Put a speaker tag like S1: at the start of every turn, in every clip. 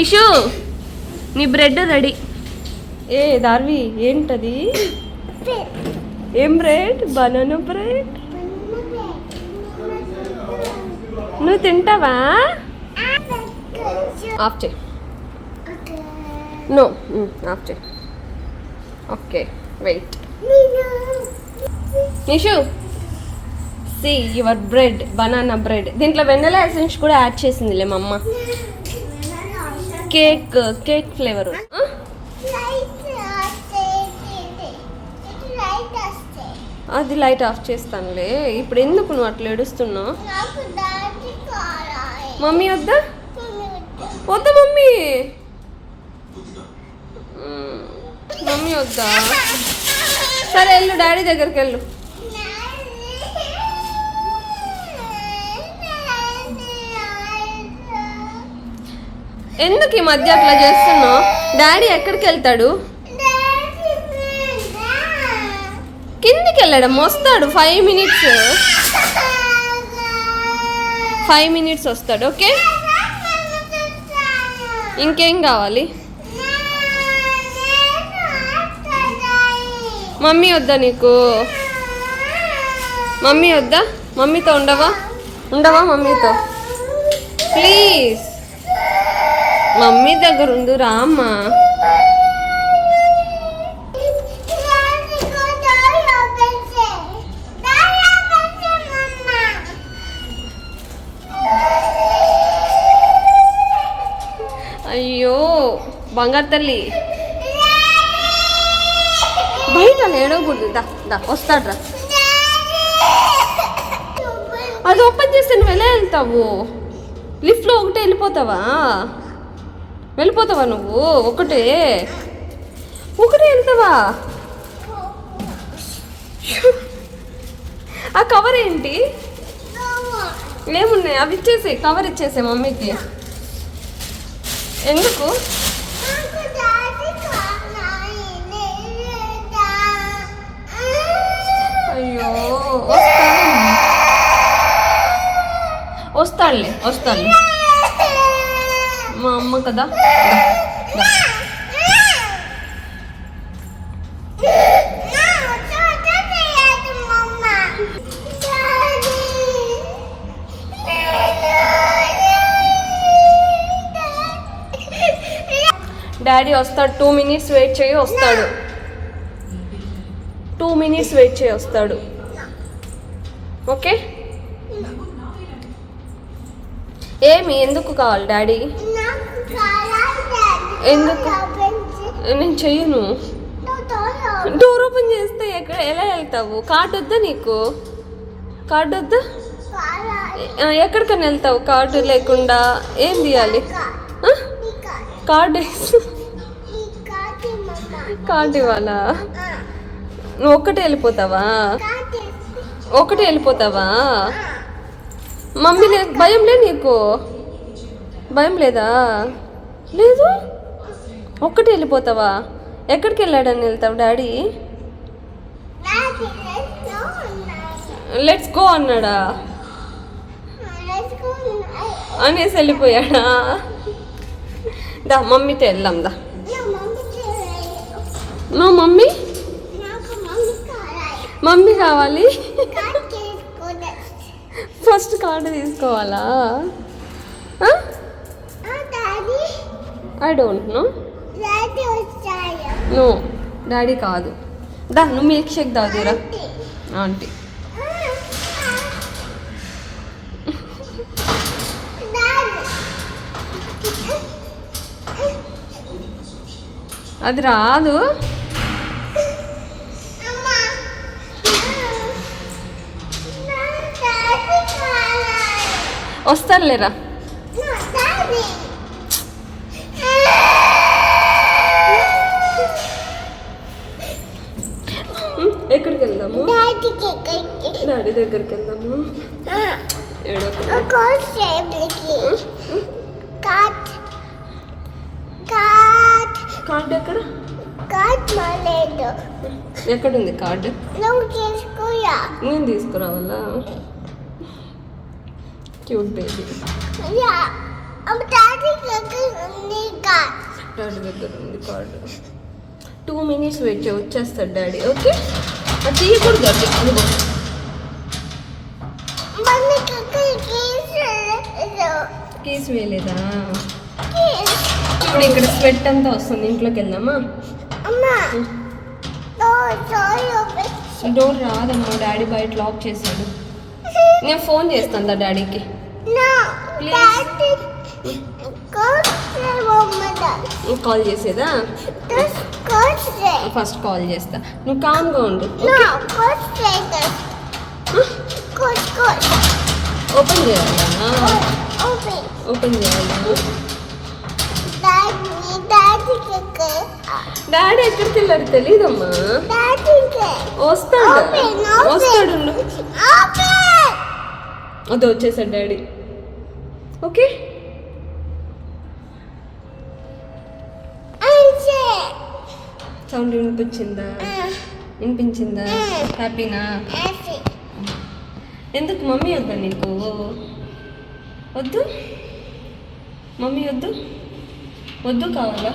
S1: నిషు నీ bread ready. ఏ దార్వి ఏంటది? ఏం బ్రెడ్? Banana bread? నువ్వు తింటావా? ఆఫ్ చేయి. నో ఆఫ్ చేయి. Okay wait. Nishu see your bread banana bread. దీంట్లో వెన్నెల ఎసెన్స్ కూడా యాడ్ చేసిందిలే మా అమ్మ. Cake cake flavour. అది లైట్ ఆఫ్ చేస్తానులే. ఇప్పుడు ఎందుకు నువ్వు అట్లా ఏడుస్తున్నావు? మమ్మీ వద్దా? వద్దా మమ్మీ? మమ్మీ వద్దా? సరే వెళ్ళు డాడీ దగ్గరికి వెళ్ళు. ఎందుకు ఈ మధ్య అట్లా చేస్తున్నావు? డాడీ ఎక్కడికి వెళ్తాడు? కిందికి వెళ్ళడం వస్తాడు. ఫైవ్ మినిట్స్ ఫైవ్ మినిట్స్ వస్తాడు ఓకే? ఇంకేం కావాలి? మమ్మీ వద్దా నీకు? మమ్మీ వద్దా? మమ్మీతో ఉండవా? ఉండవా మమ్మీతో? ప్లీజ్ మమ్మీ దగ్గర ఉండు రామ్మా అయ్యో బంగారు తల్లి. బయట లేడకూడదు దా దా వస్తాడ్రా అది ఓపెన్ చేస్తే నువ్వు ఎలా వెళ్తావు? లిఫ్ట్లో ఒకటే వెళ్ళిపోతావా? వెళ్ళిపోతావా నువ్వు? ఒకటే. ఒకటే వెళ్తావా? ఆ కవర్ ఏంటి? ఏమున్నాయి? అవి ఇచ్చేసే కవర్ ఇచ్చేసే మమ్మీకి. ఎందుకు? అయ్యో వస్తా వస్తాలే వస్తాలే మా అమ్మ కదా? డాడీ వస్తాడు. టూ మినిట్స్ వెయిట్ చేయి వస్తాడు. టూ మినిట్స్ వెయిట్ చేయి వస్తాడు. ఓకే? ఏమి? ఎందుకు కావాలి డాడీ? ఎందుకు? నేను చెయ్యను. డోర్ ఓపెన్ చేస్తే ఎక్కడ ఎలా వెళ్తావు? కార్డు వద్దా నీకు? కార్డు వద్దా? ఎక్కడికైనా వెళ్తావు? కార్డు లేకుండా ఏం తీయాలి? కార్డు కార్డు ఇవ్వాలా? నువ్వు ఒక్కటే వెళ్ళిపోతావా? ఒకటే వెళ్ళిపోతావా? మమ్మీ లే భయం లే నీకు. భయం లేదా? లేదు. ఒక్కటే వెళ్ళిపోతావా? ఎక్కడికి వెళ్ళాడని వెళ్తావు డాడీ? లెట్స్ గో అన్నాడా? అనేసి వెళ్ళిపోయాడా? దా మమ్మీతో వెళ్దాం దా. మా మమ్మీ? మమ్మీ కావాలి. ఫస్ట్ కార్డు తీసుకోవాలా? I don't know. No daddy కాదు. దా నువ్వు మిల్క్ షేక్ తాగురా ఆంటీ. అది రాదు. వస్తానులేరా. ఉమ్, ఎక్కడికి వెళ్దాము? డాడీ దగ్గరికి వెళ్దాము. కార్డు ఎక్కడ? ఎక్కడుంది కార్డు? నేను తీసుకురావాలా? క్యూట్ బేబీ డాడీ దగ్గర ఉంది కార్డు టూ మినిట్స్ వెయిట్ చేయి వచ్చేస్తాడు డాడీ ఓకే అది తీయకూడదు అది
S2: గీసలేదు
S1: కేసు వేయలేదా? ఇప్పుడు ఇక్కడ స్వెట్ అంతా వస్తుంది ఇంట్లోకి వెళ్దామా? డోర్ రాదమ్మా డాడీ బయట లాక్ చేశాడు. నేను ఫోన్ చేస్తాను డాడీకి కాల్ చేసేదా. ఫస్ట్ కాల్ చేస్తా నువ్వు కామ్గా ఉండు. ఓపెన్ చేయాలా. ఓపెన్ చేయాలా. డాడీ ఎక్కడికి వెళ్ళారు తెలీదమ్మా. వస్తాడు. వస్తాడు. అది వచ్చేసాడు డాడీ. ఓకే. సౌండ్ వినిపించిందా? వినిపించిందా? హ్యాపీనా. ఎందుకు మమ్మీ వద్దా నీకు? వద్దు? మమ్మీ వద్దు? వద్దు కావాలా?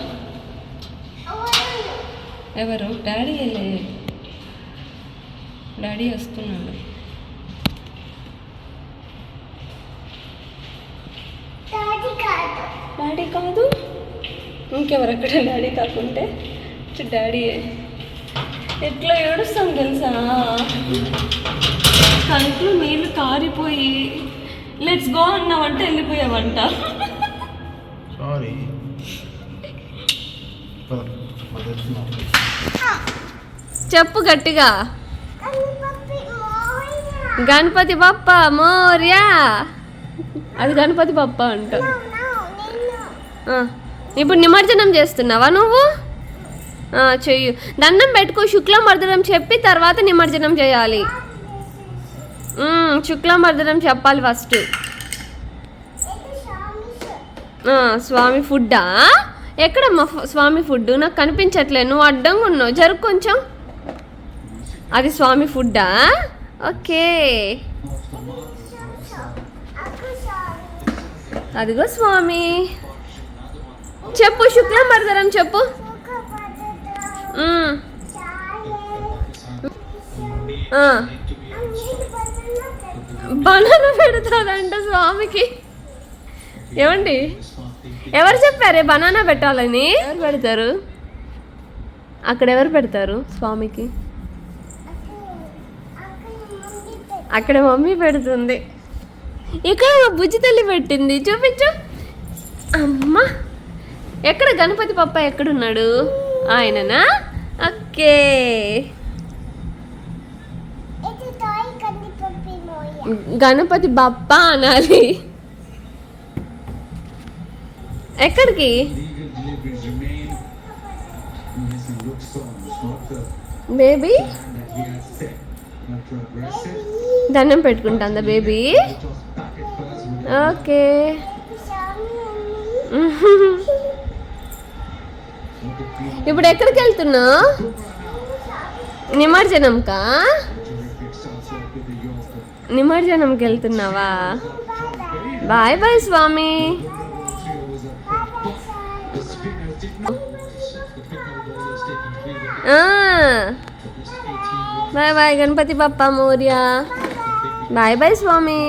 S1: ఎవరు? డాడీ డాడీ వస్తున్నాడు
S2: Daddy కాదు.
S1: డాడీ కాదు. ఇంకెవరు అక్కడ డాడీ కాకుంటే. చు డాడీయే ఎట్లా ఏడుస్తాం తెలుసా? కంట్లో నీళ్ళు కారిపోయి లెట్స్ గో అన్నావంట వెళ్ళిపోయావంట.
S3: సారీ.
S1: చెప్పు గట్టిగా. గణపతి బప్ప మోర్యా. అది గణపతి బప్ప అంట. ఇప్పుడు నిమజ్జనం చేస్తున్నావా నువ్వు? చెయ్యు. దండం పెట్టుకో శుక్లమర్దనం చెప్పి తర్వాత నిమజ్జనం చేయాలి. మ్మ్, శుక్లమర్దనం చెప్పాలి ఫస్ట్ స్వామి ఫుడ్డా? ఎక్కడమ్మా స్వామి ఫుడ్ నాకు కనిపించట్లే నువ్వు అడ్డంగా ఉన్నావు. జరుగు కొంచెం. అది స్వామి ఫుడ్డా? ఓకే. అదిగో స్వామి. ఆ.
S2: Ambil చెప్పు.
S1: బనానా పెడతారంట స్వామికి. ఏమండి? ఎవరు చెప్పారే బనానా పెట్టాలని? ఎవరు పెడతారు? అక్కడ ఎవరు పెడతారు స్వామికి? అక్కడ మమ్మీ పెడుతుంది. ఇక్కడ మా బుజ్జి తల్లి పెట్టింది. చూపించు. అమ్మ. ఎక్కడ గణపతి పప్ప ఎక్కడున్నాడు? ఆయననా? ఓకే గణపతి బప్ప అనాలి. ఎక్కడికి? బేబీ? దండం పెట్టుకుంటుందా బేబీ? ఓకే. ఇప్పుడు ఎక్కడికి వెళ్తున్నా? నిమజ్జనంకా? నిమజ్జనంకి వెళ్తున్నావా? బాయ్ బాయ్ స్వామి. Bye bye Ganapati Bappa Morya. Bye bye స్వామి.